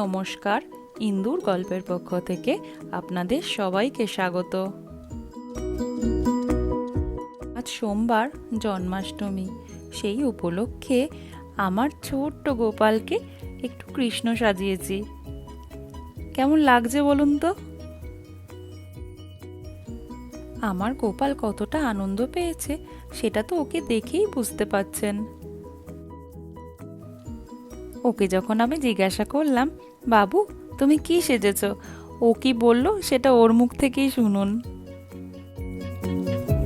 নমস্কার, ইন্দুর গল্পের পক্ষ থেকে আপনাদের সবাইকে স্বাগত। আজ সোমবার জন্মাষ্টমী, সেই উপলক্ষে আমার ছোট্ট গোপালকে একটু কৃষ্ণ সাজিয়েছি। কেমন লাগছে বলুন তো? আমার গোপাল কতটা আনন্দ পেয়েছে, সেটা তো ওকে দেখেই বুঝতে পাচ্ছেন ওকে যখন আমি জিজ্ঞাসা করলাম বাবু তুমি কি সেজেছ? ও কি বলল সেটা ওর মুখ থেকেই শুনুন।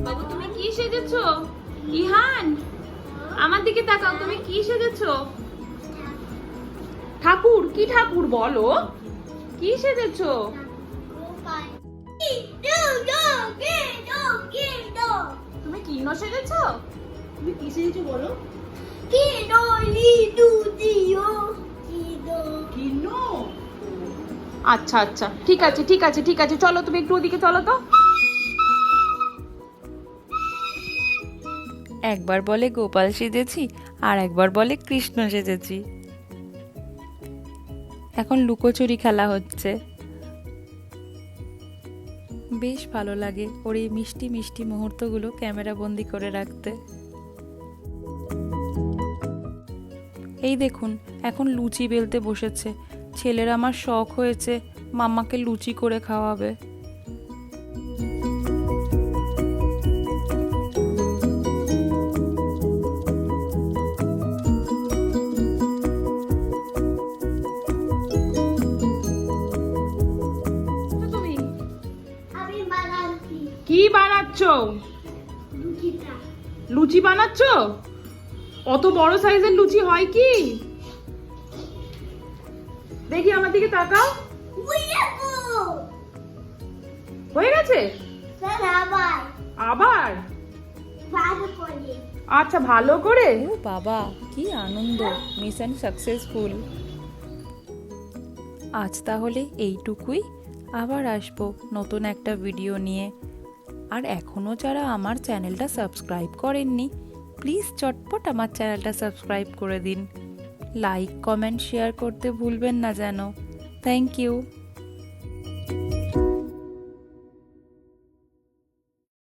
বাবু তুমি কি সেজেছো? ইহান আমার দিকে তাকাও তুমি কি সেজেছো? ঠাকুর কি ঠাকুর বলো? কি সেজেছো? তুমি কিন্ন সেজেছো? তুমি কি সেজেছো বলো? কিন্ন আচ্ছা আচ্ছা। ঠিক আছে ঠিক আছে ঠিক আছে। চলো তুমি একটু ওদিকে চলো তো। একবার বলে গোপাল সেজেছি, আর একবার বলে কৃষ্ণ সেজেছি। এখন লুকোচুরি খেলা হচ্ছে। বেশ ভালো লাগে ওর এই মিষ্টি মিষ্টি মুহূর্তগুলো ক্যামেরা বন্দি করে রাখতে। এই দেখুন, এখন লুচি বেলতে বসেছে। ছেলের আমার শখ হয়েছে মাম্মাকে লুচি করে খাওয়াবে। তুমি? কি বানাচ্ছ? লুচি বানাচ্ছ? অত বড় সাইজের লুচি হয় কি? দেখি আমার দিকে তাকাও। হয়ে গেছে? আবার। আচ্ছা ভালো করে? ও বাবা কি আনন্দ। Mission successful. আজ তাহলে এইটুকুই। আবার আসব নতুন একটা ভিডিও নিয়ে। আর এখনও যারা আমার চ্যানেলটা সাবস্ক্রাইব করেননি প্লিজ চটপট আমার চ্যানেলটা সাবস্ক্রাইব করে দিন। লাইক কমেন্ট শেয়ার করতে ভুলবেন না যেন। Thank you